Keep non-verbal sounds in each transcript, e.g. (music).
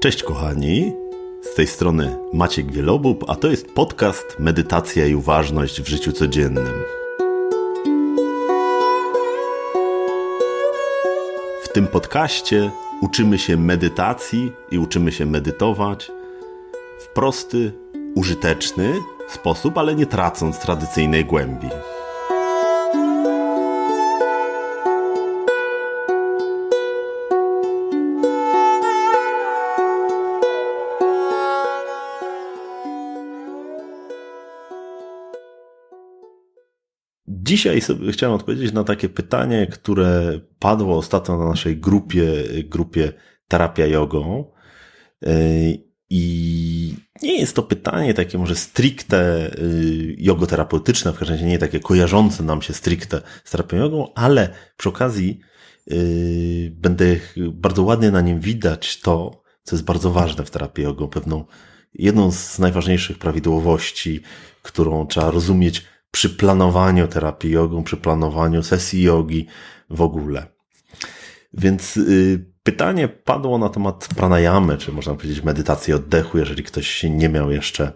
Cześć kochani, z tej strony Maciek Wielobub, a to jest podcast Medytacja i uważność w życiu codziennym. W tym podcaście uczymy się medytacji i uczymy się medytować w prosty, użyteczny sposób, ale nie tracąc tradycyjnej głębi. Dzisiaj sobie chciałem odpowiedzieć na takie pytanie, które padło ostatnio na naszej grupie, grupie Terapia Jogą. I nie jest to pytanie takie może stricte y, jogoterapeutyczne, w każdym razie nie takie kojarzące nam się stricte z terapią jogą, ale przy okazji yy, będę bardzo ładnie na nim widać to, co jest bardzo ważne w terapii jogą, pewną jedną z najważniejszych prawidłowości, którą trzeba rozumieć przy planowaniu terapii jogą, przy planowaniu sesji jogi w ogóle. Więc yy, pytanie padło na temat pranayamy, czy można powiedzieć medytacji oddechu, jeżeli ktoś nie miał jeszcze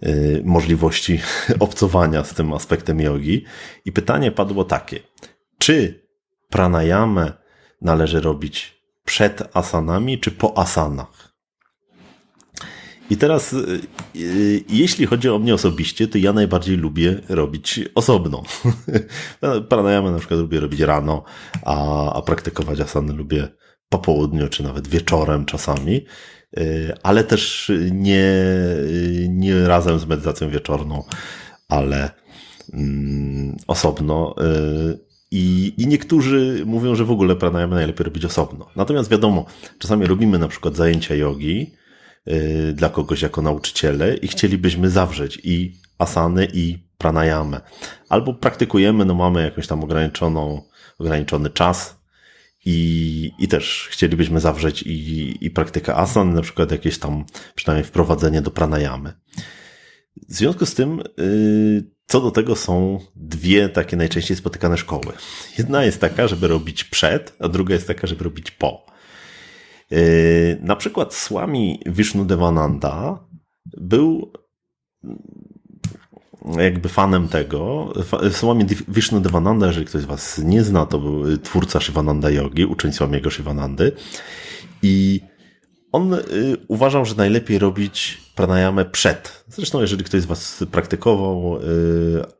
yy, możliwości (laughs) obcowania z tym aspektem jogi. I pytanie padło takie, czy pranayamę należy robić przed asanami, czy po asanach? I teraz, y, y, jeśli chodzi o mnie osobiście, to ja najbardziej lubię robić osobno. (laughs) Pranayamę na przykład lubię robić rano, a, a praktykować asany lubię po południu, czy nawet wieczorem czasami, y, ale też nie, nie razem z medytacją wieczorną, ale mm, osobno. I, I niektórzy mówią, że w ogóle pranayamę najlepiej robić osobno. Natomiast wiadomo, czasami robimy na przykład zajęcia jogi, dla kogoś jako nauczyciele i chcielibyśmy zawrzeć i asany i pranayamę. Albo praktykujemy, no mamy jakąś tam ograniczoną, ograniczony czas i, i też chcielibyśmy zawrzeć i, i praktykę asan, na przykład jakieś tam przynajmniej wprowadzenie do pranayamy. W związku z tym, y, co do tego są dwie takie najczęściej spotykane szkoły. Jedna jest taka, żeby robić przed, a druga jest taka, żeby robić po. Yy, na przykład Swami Vishnudevananda był jakby fanem tego. Swami Vishnudevananda, jeżeli ktoś z Was nie zna, to był twórca Shivananda Yogi, uczeń Swamiego Shivanandy. I on y, uważał, że najlepiej robić pranayamę przed. Zresztą, jeżeli ktoś z Was praktykował y,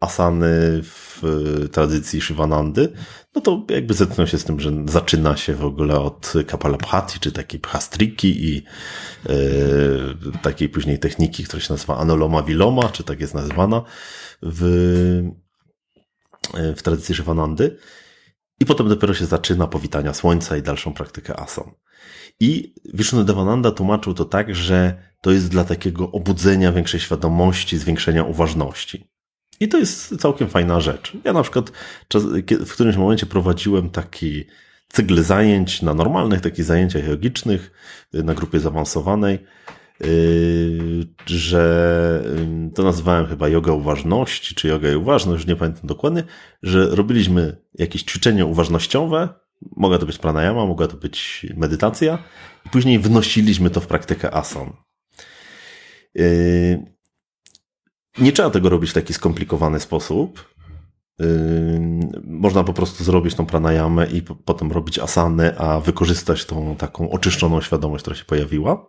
asany w y, tradycji Shivanandy, no to jakby zetknął się z tym, że zaczyna się w ogóle od Kapalabhati, czy takiej pchastriki i takiej później techniki, która się nazywa Anoloma Viloma, czy tak jest nazywana w, w tradycji Shivanandy. I potem dopiero się zaczyna powitania słońca i dalszą praktykę asan. I Vishnu Devananda tłumaczył to tak, że to jest dla takiego obudzenia większej świadomości, zwiększenia uważności. I to jest całkiem fajna rzecz. Ja na przykład w którymś momencie prowadziłem taki cykl zajęć na normalnych takich zajęciach jogicznych na grupie zaawansowanej, yy, że yy, to nazywałem chyba yoga uważności, czy yoga i uważność, już nie pamiętam dokładnie, że robiliśmy jakieś ćwiczenia uważnościowe, Mogła to być pranayama, mogła to być medytacja. I później wnosiliśmy to w praktykę asan. Yy, nie trzeba tego robić w taki skomplikowany sposób. Yy, można po prostu zrobić tą pranayamę i potem robić asany, a wykorzystać tą taką oczyszczoną świadomość, która się pojawiła.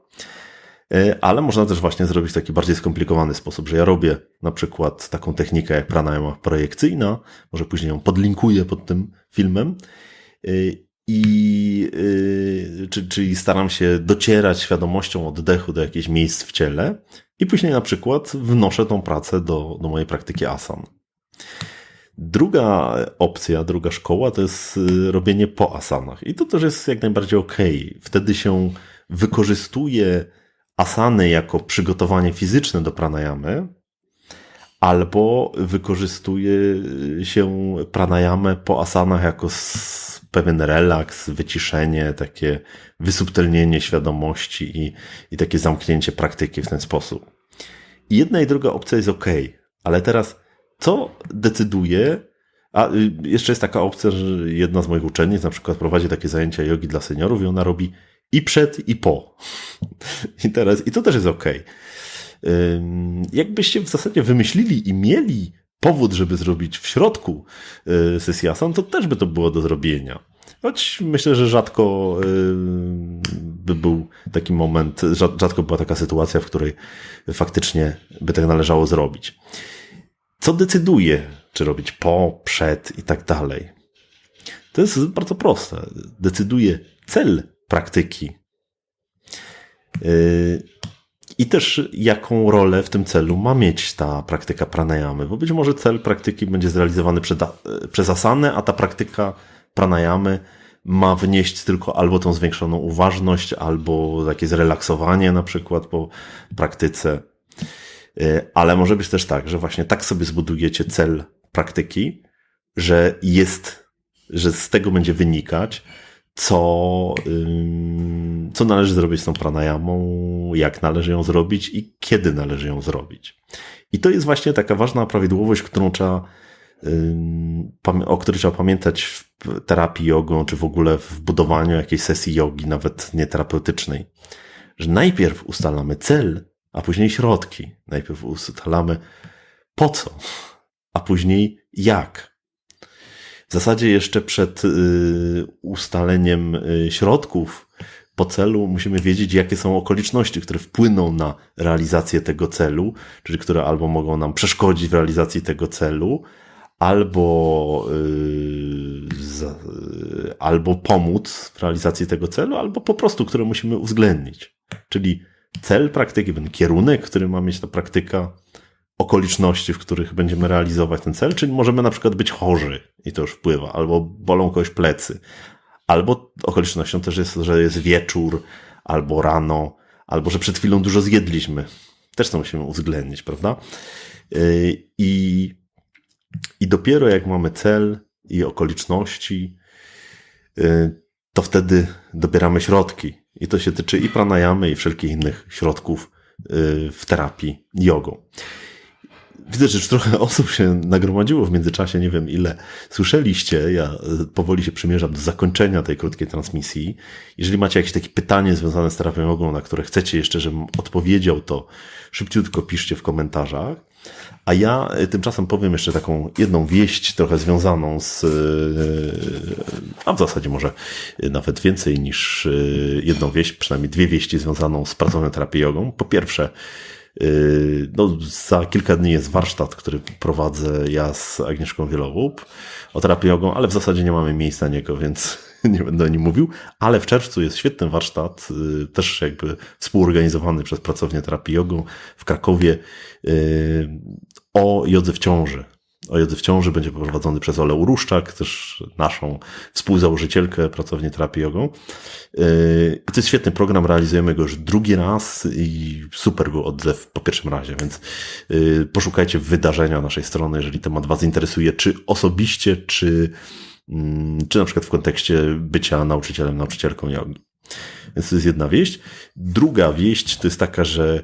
Yy, ale można też właśnie zrobić w taki bardziej skomplikowany sposób, że ja robię na przykład taką technikę jak pranayama projekcyjna, może później ją podlinkuję pod tym filmem I, y, czyli staram się docierać świadomością oddechu do jakichś miejsc w ciele i później na przykład wnoszę tą pracę do, do mojej praktyki asan. Druga opcja, druga szkoła to jest y, robienie po asanach. I to też jest jak najbardziej ok. Wtedy się wykorzystuje asany jako przygotowanie fizyczne do pranayamy, albo wykorzystuje się pranayamę po asanach jako pewien relaks, wyciszenie, takie wysubtelnienie świadomości i, i takie zamknięcie praktyki w ten sposób. I jedna i druga opcja jest ok, ale teraz co decyduje? A y, jeszcze jest taka opcja, że jedna z moich uczennic na przykład prowadzi takie zajęcia jogi dla seniorów i ona robi i przed, i po. (laughs) I teraz, i to też jest ok. Jakbyście w zasadzie wymyślili i mieli powód, żeby zrobić w środku y, sesję Asana, to też by to było do zrobienia. Choć myślę, że rzadko y, by był taki moment, rzadko była taka sytuacja, w której faktycznie by tak należało zrobić. Co decyduje, czy robić po, przed i tak dalej? To jest bardzo proste. Decyduje cel praktyki. I też jaką rolę w tym celu ma mieć ta praktyka pranayamy, bo być może cel praktyki będzie zrealizowany przez asanę, a ta praktyka pranayamy ma wnieść tylko albo tą zwiększoną uważność, albo takie zrelaksowanie na przykład po praktyce. Y, ale może być też tak, że właśnie tak sobie zbudujecie cel praktyki, że jest, że z tego będzie wynikać, co, co należy zrobić z tą pranayamą, jak należy ją zrobić i kiedy należy ją zrobić. I to jest właśnie taka ważna prawidłowość, którą trzeba, o której trzeba pamiętać w terapii jogą, czy w ogóle w budowaniu jakiejś sesji jogi, nawet nieterapeutycznej. Że najpierw ustalamy cel, a później środki. Najpierw ustalamy po co, a później jak. W zasadzie jeszcze przed y, ustaleniem y, środków po celu musimy wiedzieć, jakie są okoliczności, które wpłyną na realizację tego celu, czyli które albo mogą nam przeszkodzić w realizacji tego celu, albo, yy, albo pomóc w realizacji tego celu, albo po prostu, które musimy uwzględnić. Czyli cel praktyki, ten kierunek, który ma mieć ta praktyka, okoliczności, w których będziemy realizować ten cel, czyli możemy na przykład być chorzy i to już wpływa, albo bolą kogoś plecy, albo okolicznością też jest, że jest wieczór, albo rano, albo że przed chwilą dużo zjedliśmy. Też to musimy uwzględnić, prawda? Yy, I, i dopiero jak mamy cel i okoliczności, yy, to wtedy dobieramy środki. I to się tyczy i pranayamy, i wszelkich innych środków yy, w terapii jogą. Widzę, że już trochę osób się nagromadziło w międzyczasie, nie wiem ile słyszeliście. Ja e, powoli się przymierzam do zakończenia tej krótkiej transmisji. Jeżeli macie jakieś takie pytanie związane z terapią jogą, na które chcecie jeszcze, żebym odpowiedział, to szybciutko piszcie w komentarzach. A ja e, tymczasem powiem jeszcze taką jedną wieść, trochę związaną z, e, a w zasadzie może nawet więcej niż jedną wieść, przynajmniej dwie wieści związaną z pracą terapii jogą. Po pierwsze, no, za kilka dni jest warsztat, który prowadzę ja z Agnieszką Wielowób o terapii jogą, ale w zasadzie nie mamy miejsca niego, więc (laughs) nie będę o nim mówił. Ale w czerwcu jest świetny warsztat, yy, też jakby współorganizowany przez pracownię terapii jogą w Krakowie yy, o jodze w ciąży o jodze w ciąży będzie prowadzony przez Olę Uruszczak, też naszą współzałożycielkę pracowni terapii jogą. Yy, to jest świetny program, realizujemy go już drugi raz i super był odzew po pierwszym razie, więc yy, poszukajcie wydarzenia naszej strony, jeżeli temat Was interesuje, czy osobiście, czy, mm, czy na przykład w kontekście bycia nauczycielem, nauczycielką jogi. Więc to jest jedna wieść. Druga wieść to jest taka, że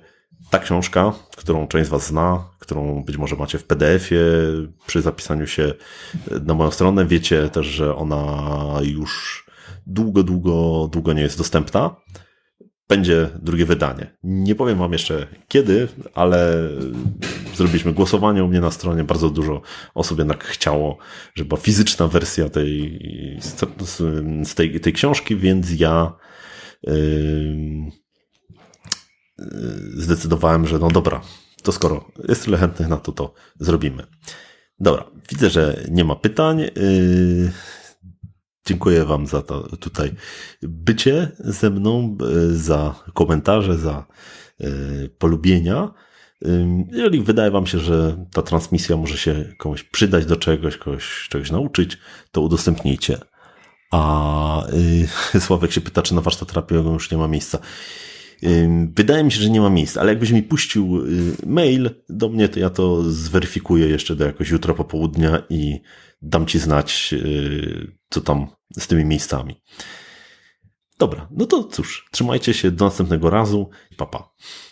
ta książka, którą część z Was zna, którą być może macie w PDF-ie przy zapisaniu się na moją stronę, wiecie też, że ona już długo, długo, długo nie jest dostępna. Będzie drugie wydanie. Nie powiem Wam jeszcze kiedy, ale zrobiliśmy głosowanie u mnie na stronie. Bardzo dużo osób jednak chciało, żeby była fizyczna wersja tej, z tej, tej książki, więc ja yy, zdecydowałem, że no dobra, to skoro jest tyle chętnych na to, to zrobimy. Dobra, widzę, że nie ma pytań. Yy, dziękuję Wam za to tutaj bycie ze mną, yy, za komentarze, za polubienia. Jeżeli wydaje Wam się, że ta transmisja może się komuś przydać do czegoś, kogoś czegoś nauczyć, to udostępnijcie. A (laughs) Sławek się pyta, czy na warsztat terapiowym już nie ma miejsca. Wydaje mi się, że nie ma miejsca, ale jakbyś mi puścił y, mail do mnie, to ja to zweryfikuję jeszcze do jakoś jutra popołudnia i dam ci znać, y, co tam z tymi miejscami. Dobra, no to cóż, trzymajcie się do następnego razu. Papa. Pa.